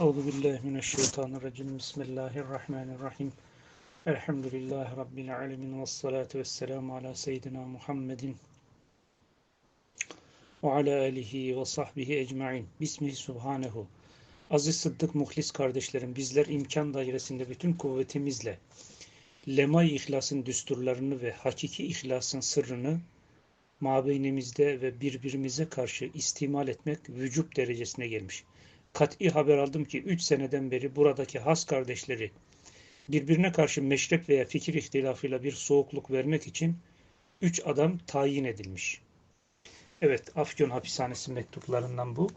Euzu billahi mineşşeytanirracim. Bismillahirrahmanirrahim. Elhamdülillahi rabbil alamin ve salatu vesselamu ala seyyidina Muhammedin ve ala alihi ve sahbihi ecmaîn. Bismihi subhanehu. Aziz Sıddık Muhlis kardeşlerim, bizler imkan dairesinde bütün kuvvetimizle lemay ihlasın düsturlarını ve hakiki ihlasın sırrını mabeynimizde ve birbirimize karşı istimal etmek vücub derecesine gelmiş. Kat'i haber aldım ki 3 seneden beri buradaki has kardeşleri birbirine karşı meşrep veya fikir ihtilafıyla bir soğukluk vermek için 3 adam tayin edilmiş. Evet, Afyon hapishanesi mektuplarından bu.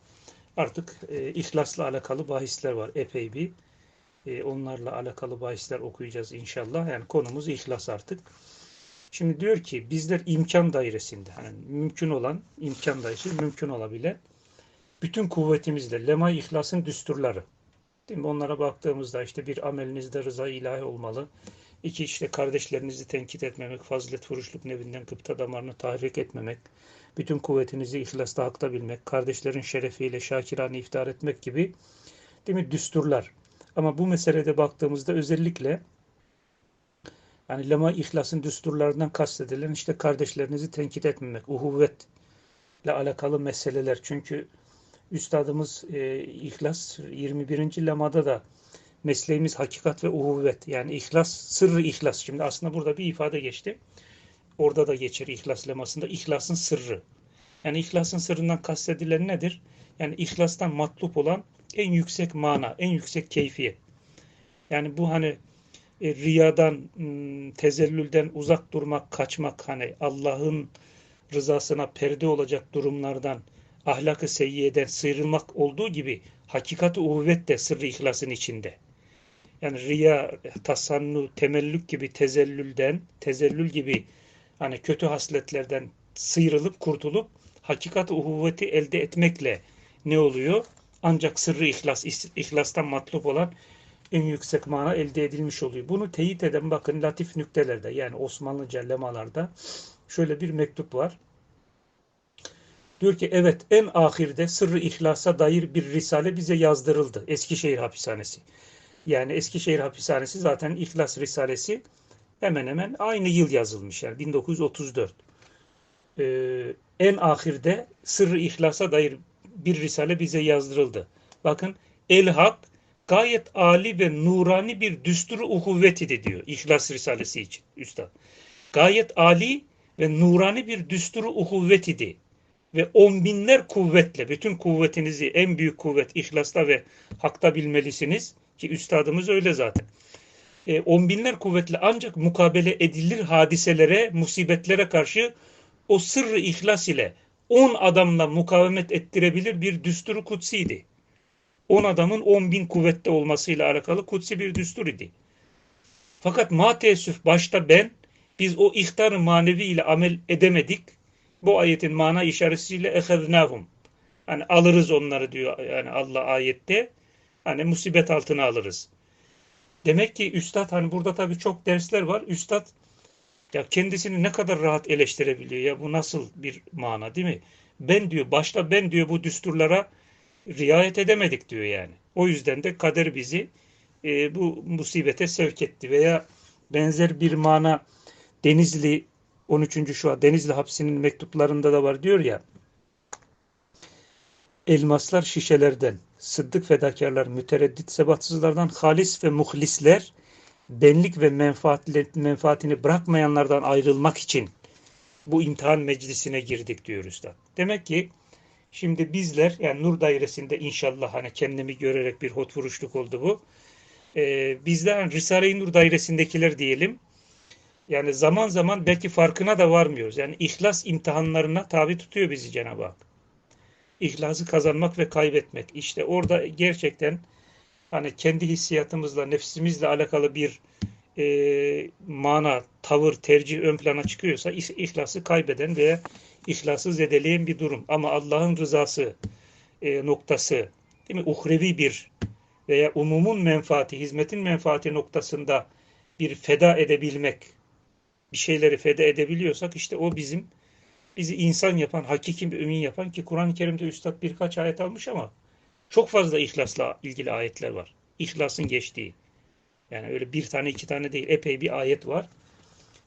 Artık e, ihlasla alakalı bahisler var epey bir. E, onlarla alakalı bahisler okuyacağız inşallah. Yani konumuz ihlas artık. Şimdi diyor ki bizler imkan dairesinde hani mümkün olan imkan dairesi mümkün olabilen bütün kuvvetimizle lema ihlasın düsturları. Değil mi? Onlara baktığımızda işte bir amelinizde rıza ilahi olmalı. İki işte kardeşlerinizi tenkit etmemek, fazilet vuruşluk nevinden kıpta damarını tahrik etmemek, bütün kuvvetinizi ihlasla hakta bilmek, kardeşlerin şerefiyle şakirane iftar etmek gibi değil mi? düsturlar. Ama bu meselede baktığımızda özellikle yani lema ihlasın düsturlarından kastedilen işte kardeşlerinizi tenkit etmemek, uhuvvetle alakalı meseleler. Çünkü Üstadımız e, İhlas 21. lemada da mesleğimiz hakikat ve uhuvvet. Yani ihlas, sırrı ihlas. Şimdi aslında burada bir ifade geçti. Orada da geçer ihlas lemasında. İhlasın sırrı. Yani ihlasın sırrından kastedilen nedir? Yani ihlastan matlup olan en yüksek mana, en yüksek keyfiyet. Yani bu hani e, riyadan, tezellülden uzak durmak, kaçmak, hani Allah'ın rızasına perde olacak durumlardan ahlakı seyyiyeden sıyrılmak olduğu gibi hakikat-ı uhuvvet de sırrı ihlasın içinde. Yani riya, tasannu, temellük gibi tezellülden, tezellül gibi hani kötü hasletlerden sıyrılıp kurtulup hakikat-ı uhuvveti elde etmekle ne oluyor? Ancak sırrı ihlas, ihlastan matlup olan en yüksek mana elde edilmiş oluyor. Bunu teyit eden bakın latif nüktelerde yani Osmanlıca lemalarda şöyle bir mektup var. Diyor ki evet en ahirde sırrı ihlasa dair bir risale bize yazdırıldı. Eskişehir hapishanesi. Yani Eskişehir hapishanesi zaten İhlas Risalesi hemen hemen aynı yıl yazılmış yani 1934. Ee, en ahirde sırrı ihlasa dair bir risale bize yazdırıldı. Bakın El Hak gayet ali ve nurani bir düsturu uhuvvet idi diyor İhlas Risalesi için üstad. Gayet ali ve nurani bir düsturu uhuvvet idi ve on binler kuvvetle bütün kuvvetinizi en büyük kuvvet ihlasla ve hakta bilmelisiniz ki üstadımız öyle zaten. E, on binler kuvvetle ancak mukabele edilir hadiselere, musibetlere karşı o sırrı ihlas ile on adamla mukavemet ettirebilir bir düsturu kutsiydi. On adamın on bin kuvvette olmasıyla alakalı kutsi bir düstur idi. Fakat ma teessüf başta ben biz o ihtar manevi ile amel edemedik bu ayetin mana işaretiyle eheznahum. Hani alırız onları diyor yani Allah ayette. Hani musibet altına alırız. Demek ki üstad hani burada tabii çok dersler var. Üstad ya kendisini ne kadar rahat eleştirebiliyor ya bu nasıl bir mana değil mi? Ben diyor başta ben diyor bu düsturlara riayet edemedik diyor yani. O yüzden de kader bizi e, bu musibete sevk etti veya benzer bir mana Denizli 13. şu an Denizli hapsinin mektuplarında da var diyor ya. Elmaslar şişelerden, sıddık fedakarlar, mütereddit sebatsızlardan, halis ve muhlisler, benlik ve menfaatini bırakmayanlardan ayrılmak için bu imtihan meclisine girdik diyor Üstad. Demek ki şimdi bizler yani nur dairesinde inşallah hani kendimi görerek bir hot vuruşluk oldu bu. Ee, bizler hani Risale-i Nur dairesindekiler diyelim yani zaman zaman belki farkına da varmıyoruz. Yani ihlas imtihanlarına tabi tutuyor bizi Cenab-ı Hak. İhlası kazanmak ve kaybetmek. İşte orada gerçekten hani kendi hissiyatımızla, nefsimizle alakalı bir e, mana, tavır, tercih ön plana çıkıyorsa ihlası kaybeden veya ihlası zedeleyen bir durum. Ama Allah'ın rızası e, noktası, değil mi? Uhrevi bir veya umumun menfaati, hizmetin menfaati noktasında bir feda edebilmek, bir şeyleri feda edebiliyorsak işte o bizim bizi insan yapan, hakiki bir mümin yapan ki Kur'an-ı Kerim'de Üstad birkaç ayet almış ama Çok fazla ihlasla ilgili ayetler var. İhlasın geçtiği. Yani öyle bir tane iki tane değil epey bir ayet var.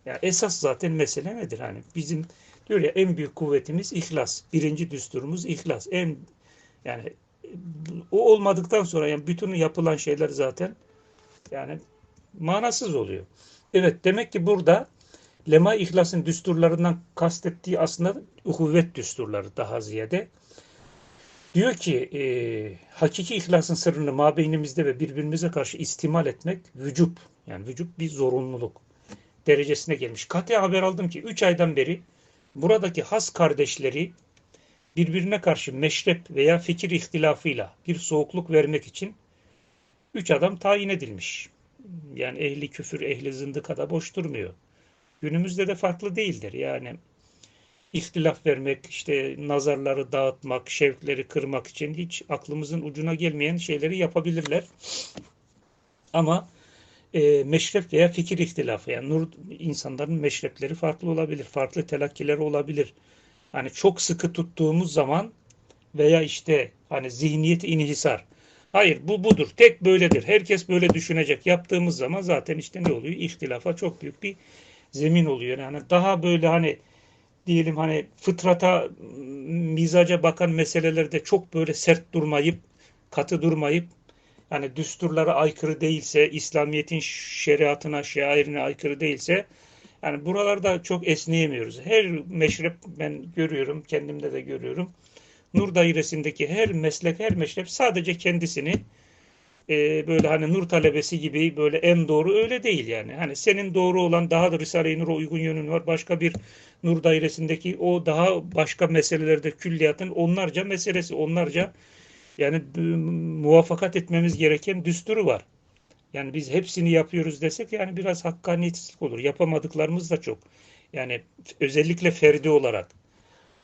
Yani esas zaten mesele nedir? Hani bizim diyor ya en büyük kuvvetimiz ihlas. Birinci düsturumuz ihlas. En yani o olmadıktan sonra yani bütün yapılan şeyler zaten yani manasız oluyor. Evet demek ki burada lema ihlasın düsturlarından kastettiği aslında uhuvvet düsturları daha ziyade. Diyor ki e, hakiki ihlasın sırrını mabeynimizde ve birbirimize karşı istimal etmek vücub. Yani vücub bir zorunluluk derecesine gelmiş. Katya haber aldım ki 3 aydan beri buradaki has kardeşleri birbirine karşı meşrep veya fikir ihtilafıyla bir soğukluk vermek için üç adam tayin edilmiş. Yani ehli küfür, ehli zındıka da boş durmuyor. Günümüzde de farklı değildir. Yani ihtilaf vermek, işte nazarları dağıtmak, şevkleri kırmak için hiç aklımızın ucuna gelmeyen şeyleri yapabilirler. Ama e, meşrep veya fikir ihtilafı, yani nur insanların meşrepleri farklı olabilir, farklı telakkileri olabilir. Hani çok sıkı tuttuğumuz zaman veya işte hani zihniyet inhisar. Hayır bu budur. Tek böyledir. Herkes böyle düşünecek. Yaptığımız zaman zaten işte ne oluyor? İhtilafa çok büyük bir zemin oluyor. Yani daha böyle hani diyelim hani fıtrata, mizaca bakan meselelerde çok böyle sert durmayıp, katı durmayıp yani düsturlara aykırı değilse, İslamiyet'in şeriatına, şairine aykırı değilse yani buralarda çok esneyemiyoruz. Her meşrep ben görüyorum, kendimde de görüyorum. Nur dairesindeki her meslek, her meşrep sadece kendisini e, böyle hani nur talebesi gibi böyle en doğru öyle değil yani. Hani senin doğru olan daha da Risale-i Nur'a uygun yönün var. Başka bir nur dairesindeki o daha başka meselelerde külliyatın onlarca meselesi, onlarca yani muvaffakat etmemiz gereken düsturu var. Yani biz hepsini yapıyoruz desek yani biraz hakkaniyetsizlik olur. Yapamadıklarımız da çok. Yani özellikle ferdi olarak.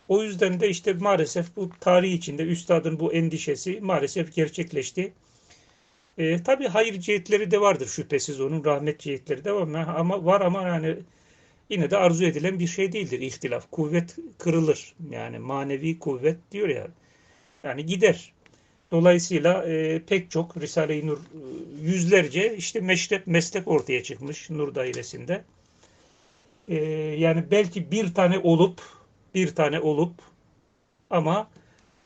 O yüzden de işte maalesef bu tarih içinde üstadın bu endişesi maalesef gerçekleşti. E, tabii hayır cihetleri de vardır şüphesiz onun rahmet cihetleri de var ama var ama yani yine de arzu edilen bir şey değildir ihtilaf. Kuvvet kırılır. Yani manevi kuvvet diyor ya. Yani gider. Dolayısıyla e, pek çok Risale-i Nur e, yüzlerce işte meşrep, meslek ortaya çıkmış Nur dairesinde. E, yani belki bir tane olup bir tane olup ama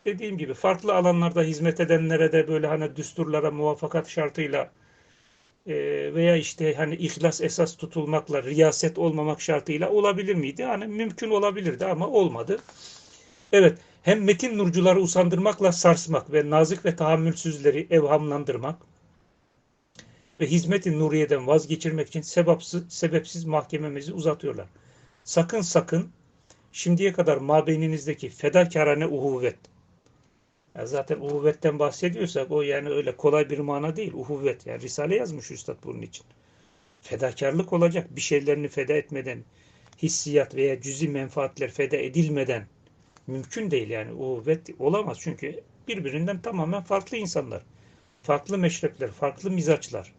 dediğim gibi farklı alanlarda hizmet edenlere de böyle hani düsturlara muvaffakat şartıyla e, veya işte hani ihlas esas tutulmakla riyaset olmamak şartıyla olabilir miydi? Hani mümkün olabilirdi ama olmadı. Evet hem metin nurcuları usandırmakla sarsmak ve nazik ve tahammülsüzleri evhamlandırmak ve hizmetin nuriyeden vazgeçirmek için sebepsiz, sebepsiz mahkememizi uzatıyorlar. Sakın sakın şimdiye kadar mabeyninizdeki fedakarane uhuvvet. Yani zaten uhuvvetten bahsediyorsak o yani öyle kolay bir mana değil. Uhuvvet yani Risale yazmış Üstad bunun için. Fedakarlık olacak. Bir şeylerini feda etmeden, hissiyat veya cüzi menfaatler feda edilmeden mümkün değil yani. Uhuvvet olamaz çünkü birbirinden tamamen farklı insanlar. Farklı meşrepler, farklı mizaçlar.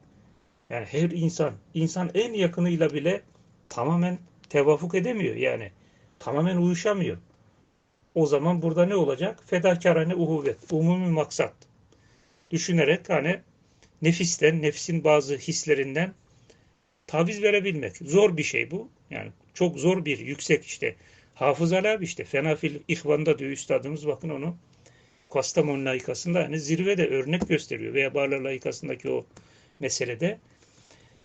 Yani her insan, insan en yakınıyla bile tamamen tevafuk edemiyor yani tamamen uyuşamıyor. O zaman burada ne olacak? Fedakarane uhuvvet, umumi maksat. Düşünerek hani nefisten, nefsin bazı hislerinden taviz verebilmek. Zor bir şey bu. Yani çok zor bir, yüksek işte. Hafızalar işte. Fenafil İhvan'da diyor üstadımız bakın onu. Kastamonu layıkasında hani zirvede örnek gösteriyor. Veya Barlar layıkasındaki o meselede.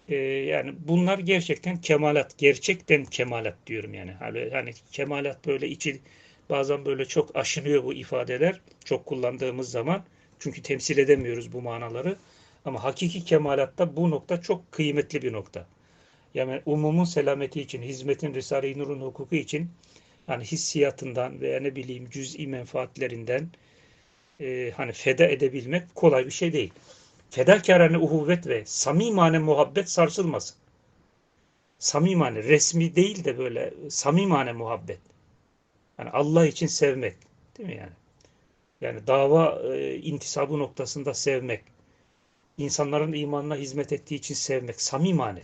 Ee, yani bunlar gerçekten kemalat, gerçekten kemalat diyorum yani. Hani, hani kemalat böyle içi bazen böyle çok aşınıyor bu ifadeler çok kullandığımız zaman. Çünkü temsil edemiyoruz bu manaları. Ama hakiki kemalatta bu nokta çok kıymetli bir nokta. Yani umumun selameti için, hizmetin Risale-i Nur'un hukuku için hani hissiyatından veya ne bileyim cüz'i menfaatlerinden e, hani feda edebilmek kolay bir şey değil fedakarane uhuvvet ve samimane muhabbet sarsılmasın. Samimane, resmi değil de böyle samimane muhabbet. Yani Allah için sevmek. Değil mi yani? Yani dava e, intisabı noktasında sevmek. insanların imanına hizmet ettiği için sevmek. Samimane.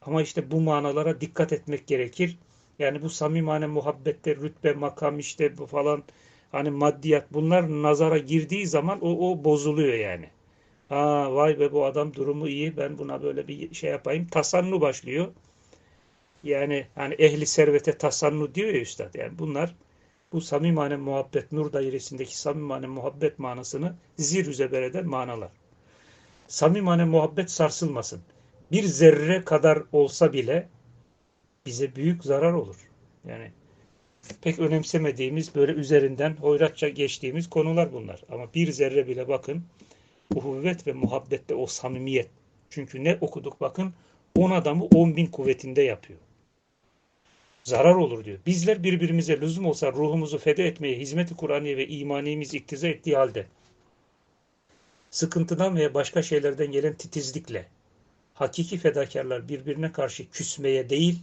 Ama işte bu manalara dikkat etmek gerekir. Yani bu samimane muhabbette rütbe, makam işte bu falan hani maddiyat bunlar nazara girdiği zaman o, o bozuluyor yani. Aa vay be bu adam durumu iyi ben buna böyle bir şey yapayım. Tasannu başlıyor. Yani hani ehli servete tasannu diyor ya üstad. Yani bunlar bu samimane muhabbet nur dairesindeki samimane muhabbet manasını zir üzeber eden manalar. Samimane muhabbet sarsılmasın. Bir zerre kadar olsa bile bize büyük zarar olur. Yani pek önemsemediğimiz böyle üzerinden hoyratça geçtiğimiz konular bunlar. Ama bir zerre bile bakın uhuvvet ve muhabbette o samimiyet. Çünkü ne okuduk bakın on adamı on bin kuvvetinde yapıyor. Zarar olur diyor. Bizler birbirimize lüzum olsa ruhumuzu feda etmeye hizmeti Kur'aniye ve imanimiz iktiza ettiği halde sıkıntıdan veya başka şeylerden gelen titizlikle hakiki fedakarlar birbirine karşı küsmeye değil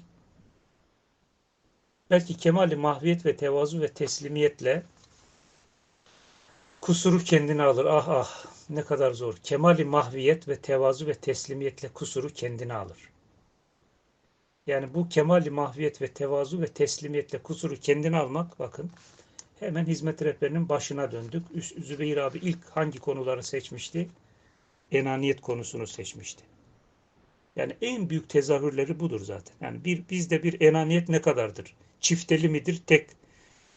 belki kemali mahviyet ve tevazu ve teslimiyetle kusuru kendine alır. Ah ah ne kadar zor. Kemali mahviyet ve tevazu ve teslimiyetle kusuru kendine alır. Yani bu kemali mahviyet ve tevazu ve teslimiyetle kusuru kendine almak bakın hemen hizmet rehberinin başına döndük. Zübeyir abi ilk hangi konuları seçmişti? Enaniyet konusunu seçmişti. Yani en büyük tezahürleri budur zaten. Yani bir bizde bir enaniyet ne kadardır? Çifteli midir? Tek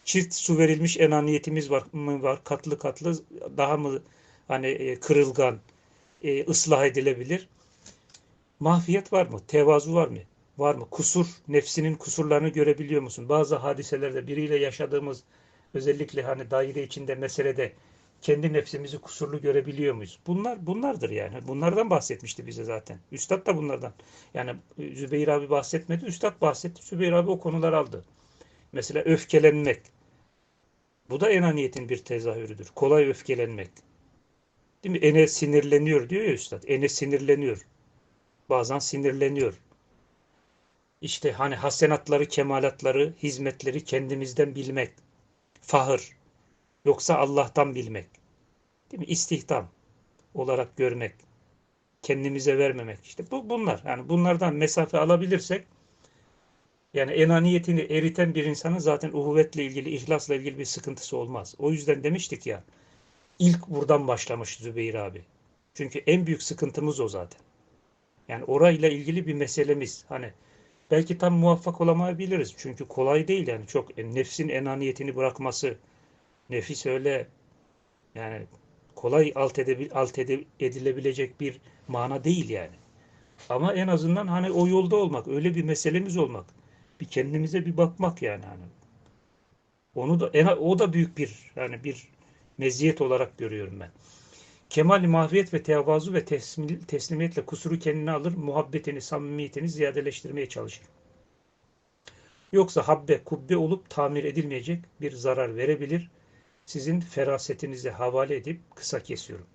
çift su verilmiş enaniyetimiz var mı var? Katlı katlı daha mı hani e, kırılgan, e, ıslah edilebilir? Mahfiyet var mı? Tevazu var mı? Var mı? Kusur, nefsinin kusurlarını görebiliyor musun? Bazı hadiselerde biriyle yaşadığımız özellikle hani daire içinde meselede kendi nefsimizi kusurlu görebiliyor muyuz? Bunlar bunlardır yani. Bunlardan bahsetmişti bize zaten. Üstad da bunlardan. Yani Zübeyir abi bahsetmedi. Üstad bahsetti. Zübeyir abi o konular aldı. Mesela öfkelenmek. Bu da enaniyetin bir tezahürüdür. Kolay öfkelenmek. Değil mi? Ene sinirleniyor diyor ya üstad. Ene sinirleniyor. Bazen sinirleniyor. İşte hani hasenatları, kemalatları, hizmetleri kendimizden bilmek. Fahır. Yoksa Allah'tan bilmek. Değil mi? İstihdam olarak görmek. Kendimize vermemek. İşte bu bunlar. Yani bunlardan mesafe alabilirsek yani enaniyetini eriten bir insanın zaten uhuvvetle ilgili, ihlasla ilgili bir sıkıntısı olmaz. O yüzden demiştik ya ilk buradan başlamış Zübeyir abi. Çünkü en büyük sıkıntımız o zaten. Yani orayla ilgili bir meselemiz. Hani belki tam muvaffak olamayabiliriz. Çünkü kolay değil yani çok e, nefsin enaniyetini bırakması, nefis öyle yani kolay alt, edebil, alt edilebilecek bir mana değil yani. Ama en azından hani o yolda olmak, öyle bir meselemiz olmak. Bir kendimize bir bakmak yani hani. Onu da en, o da büyük bir yani bir meziyet olarak görüyorum ben. Kemal mahviyet ve tevazu ve teslimiyetle kusuru kendine alır, muhabbetini, samimiyetini ziyadeleştirmeye çalışır. Yoksa habbe, kubbe olup tamir edilmeyecek bir zarar verebilir. Sizin ferasetinize havale edip kısa kesiyorum.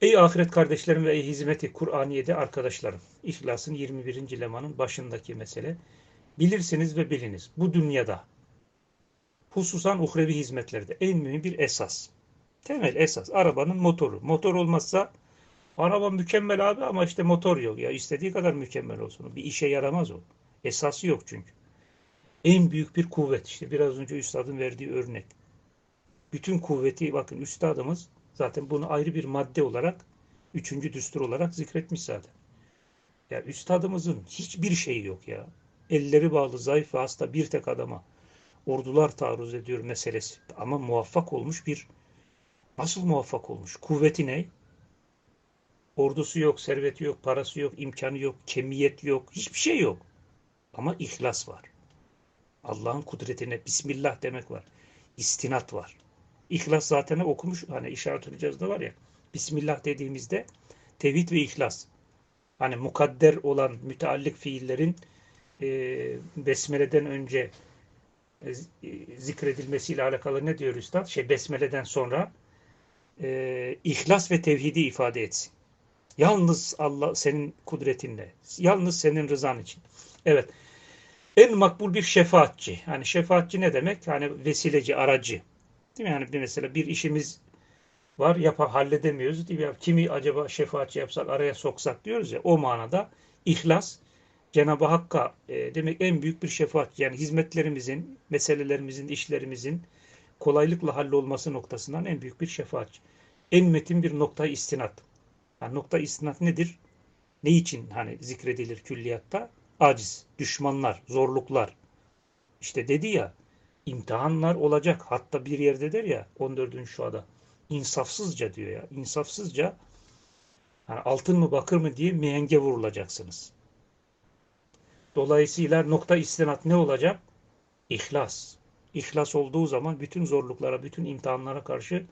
Ey ahiret kardeşlerim ve ey hizmeti Kur'aniye'de arkadaşlarım. İhlas'ın 21. lemanın başındaki mesele. Bilirsiniz ve biliniz. Bu dünyada hususan uhrevi hizmetlerde en mühim bir esas. Temel esas. Arabanın motoru. Motor olmazsa araba mükemmel abi ama işte motor yok. Ya istediği kadar mükemmel olsun. Bir işe yaramaz o. Esası yok çünkü. En büyük bir kuvvet işte biraz önce üstadın verdiği örnek. Bütün kuvveti bakın üstadımız zaten bunu ayrı bir madde olarak üçüncü düstur olarak zikretmiş zaten. Ya üstadımızın hiçbir şeyi yok ya. Elleri bağlı, zayıf ve hasta bir tek adama ordular taarruz ediyor meselesi. Ama muvaffak olmuş bir nasıl muvaffak olmuş? Kuvveti ne? Ordusu yok, serveti yok, parası yok, imkanı yok, kemiyet yok, hiçbir şey yok. Ama ihlas var. Allah'ın kudretine Bismillah demek var. İstinat var. İhlas zaten okumuş hani işaret da var ya. Bismillah dediğimizde tevhid ve ihlas. Hani mukadder olan müteallik fiillerin e, besmeleden önce e, zikredilmesiyle alakalı ne diyor Üstad? Şey besmeleden sonra e, ihlas ve tevhidi ifade etsin. Yalnız Allah senin kudretinle, yalnız senin rızan için. Evet. En makbul bir şefaatçi. Yani şefaatçi ne demek? Yani vesileci, aracı. Değil mi? Yani bir mesela bir işimiz var, yapa halledemiyoruz. Değil mi? Kimi acaba şefaatçi yapsak, araya soksak diyoruz ya. O manada ihlas Cenab-ı Hakk'a e, demek en büyük bir şefaat. Yani hizmetlerimizin, meselelerimizin, işlerimizin kolaylıkla hallolması noktasından en büyük bir şefaatçi. En metin bir nokta istinat. Yani nokta istinat nedir? Ne için hani zikredilir külliyatta? Aciz, düşmanlar, zorluklar. İşte dedi ya imtihanlar olacak. Hatta bir yerde der ya 14. şuada insafsızca diyor ya. insafsızca yani altın mı bakır mı diye mihenge vurulacaksınız. Dolayısıyla nokta istinat ne olacak? İhlas. İhlas olduğu zaman bütün zorluklara, bütün imtihanlara karşı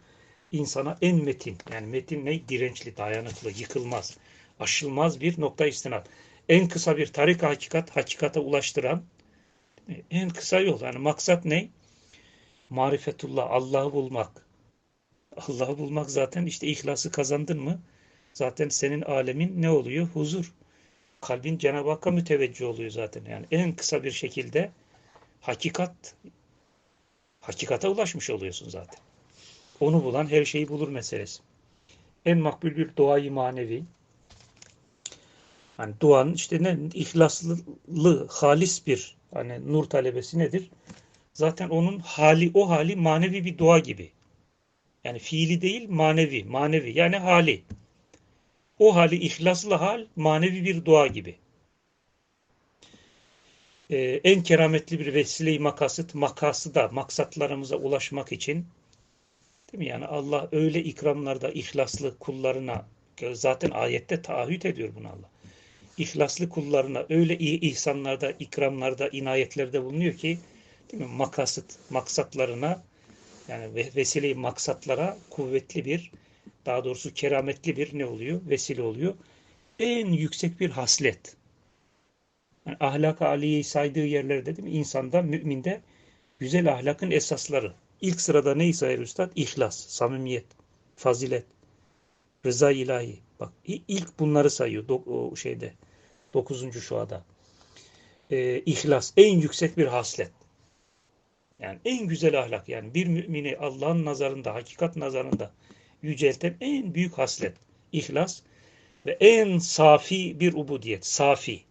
insana en metin, yani metin ne? Dirençli, dayanıklı, yıkılmaz, aşılmaz bir nokta istinat. En kısa bir tarik hakikat, hakikate ulaştıran en kısa yol. Yani maksat ne? Marifetullah, Allah'ı bulmak. Allah'ı bulmak zaten işte ihlası kazandın mı? Zaten senin alemin ne oluyor? Huzur. Kalbin Cenab-ı Hakk'a müteveccih oluyor zaten. Yani en kısa bir şekilde hakikat hakikate ulaşmış oluyorsun zaten. Onu bulan her şeyi bulur meselesi. En makbul bir duayı manevi. Hani duanın işte ne ihlaslı, halis bir hani nur talebesi nedir? Zaten onun hali o hali manevi bir dua gibi. Yani fiili değil manevi, manevi yani hali. O hali ihlaslı hal manevi bir dua gibi. Ee, en kerametli bir vesile-i makasıt, makası da maksatlarımıza ulaşmak için değil mi? Yani Allah öyle ikramlarda ihlaslı kullarına zaten ayette taahhüt ediyor bunu Allah. İhlaslı kullarına öyle iyi ihsanlarda, ikramlarda, inayetlerde bulunuyor ki değil mi? Makasıt, maksatlarına yani vesile-i maksatlara kuvvetli bir daha doğrusu kerametli bir ne oluyor? Vesile oluyor. En yüksek bir haslet. Yani ahlak-ı aliyeyi saydığı yerlerde değil mi? İnsanda, müminde güzel ahlakın esasları. İlk sırada neyi sayar Üstad? İhlas, samimiyet, fazilet, rıza ilahi. Bak ilk bunları sayıyor o şeyde. Dokuzuncu şuada. Ee, ihlas, en yüksek bir haslet. Yani en güzel ahlak. Yani bir mümini Allah'ın nazarında, hakikat nazarında yücelten en büyük haslet, ihlas ve en safi bir ubudiyet. Safi.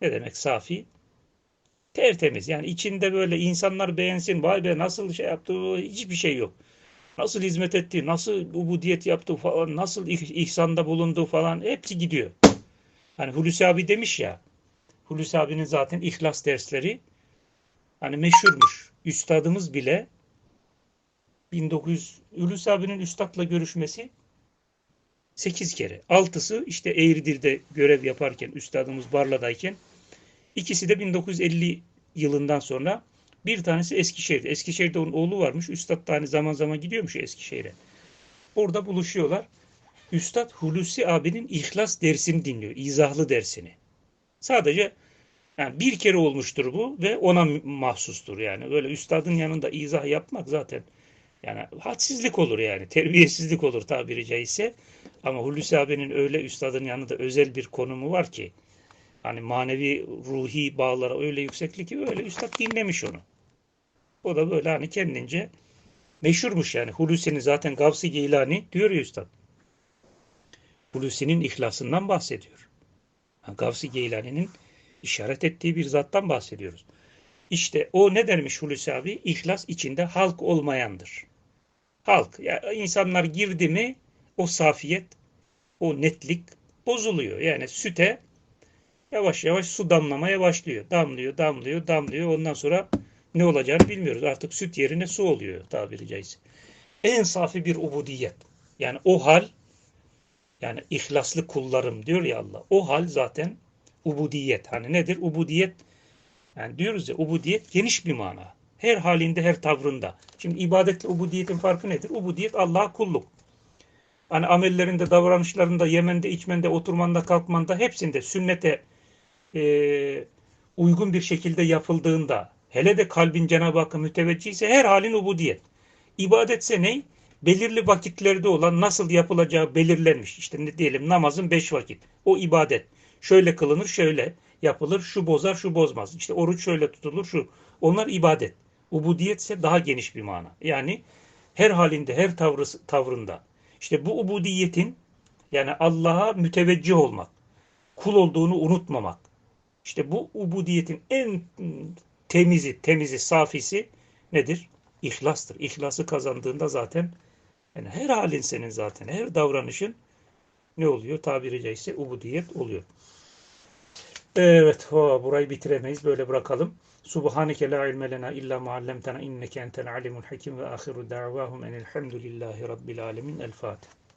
Ne demek safi? Tertemiz. Yani içinde böyle insanlar beğensin, vay be nasıl şey yaptı, hiçbir şey yok. Nasıl hizmet etti, nasıl ubudiyet yaptı falan, nasıl ihsanda bulundu falan hepsi gidiyor. Hani Hulusi abi demiş ya, Hulusi abinin zaten ihlas dersleri hani meşhurmuş. Üstadımız bile 1900 Hulusi abinin üstadla görüşmesi 8 kere. Altısı işte Eğridil'de görev yaparken, üstadımız Barla'dayken. ikisi de 1950 yılından sonra bir tanesi Eskişehir'de. Eskişehir'de onun oğlu varmış. Üstad da hani zaman zaman gidiyormuş Eskişehir'e. Orada buluşuyorlar. Üstad Hulusi abinin ihlas dersini dinliyor. izahlı dersini. Sadece yani bir kere olmuştur bu ve ona mahsustur yani. Böyle üstadın yanında izah yapmak zaten yani hadsizlik olur yani. Terbiyesizlik olur tabiri caizse. Ama Hulusi abinin öyle üstadın yanında özel bir konumu var ki hani manevi ruhi bağlara öyle yükseklik ki öyle üstad dinlemiş onu. O da böyle hani kendince meşhurmuş yani. Hulusi'nin zaten Gavsi Geylani diyor ya üstad. Hulusi'nin ihlasından bahsediyor. Gavsi Geylani'nin işaret ettiği bir zattan bahsediyoruz. İşte o ne dermiş Hulusi abi? İhlas içinde halk olmayandır. Halk, ya insanlar girdi mi o safiyet, o netlik bozuluyor. Yani süte yavaş yavaş su damlamaya başlıyor. Damlıyor, damlıyor, damlıyor. Ondan sonra ne olacağını bilmiyoruz. Artık süt yerine su oluyor tabiri caizse. En safi bir ubudiyet. Yani o hal yani ihlaslı kullarım diyor ya Allah. O hal zaten ubudiyet. Hani nedir? Ubudiyet yani diyoruz ya ubudiyet geniş bir mana. Her halinde, her tavrında. Şimdi ibadetle ubudiyetin farkı nedir? Ubudiyet Allah'a kulluk. Hani amellerinde, davranışlarında, yemende, içmende, oturmanda, kalkmanda hepsinde sünnete e, uygun bir şekilde yapıldığında hele de kalbin Cenab-ı Hakk'a müteveccih ise her halin ubudiyet. İbadetse ne? Belirli vakitlerde olan nasıl yapılacağı belirlenmiş. İşte ne diyelim namazın beş vakit. O ibadet. Şöyle kılınır, şöyle yapılır, şu bozar, şu bozmaz. İşte oruç şöyle tutulur, şu. Onlar ibadet. Ubudiyet ise daha geniş bir mana. Yani her halinde, her tavrı, tavrında. İşte bu ubudiyetin yani Allah'a müteveccih olmak, kul olduğunu unutmamak. İşte bu ubudiyetin en temizi, temizi, safisi nedir? İhlastır. İhlası kazandığında zaten yani her halin senin zaten. Her davranışın ne oluyor? Tabiri caizse ubudiyet oluyor. Evet, ho, burayı bitiremeyiz. Böyle bırakalım. Subhaneke la ilme lena illa ma allamtana inneke entel alimul hakim ve ahiru da'vahum enelhamdülillahi rabbil alemin. El Fatiha.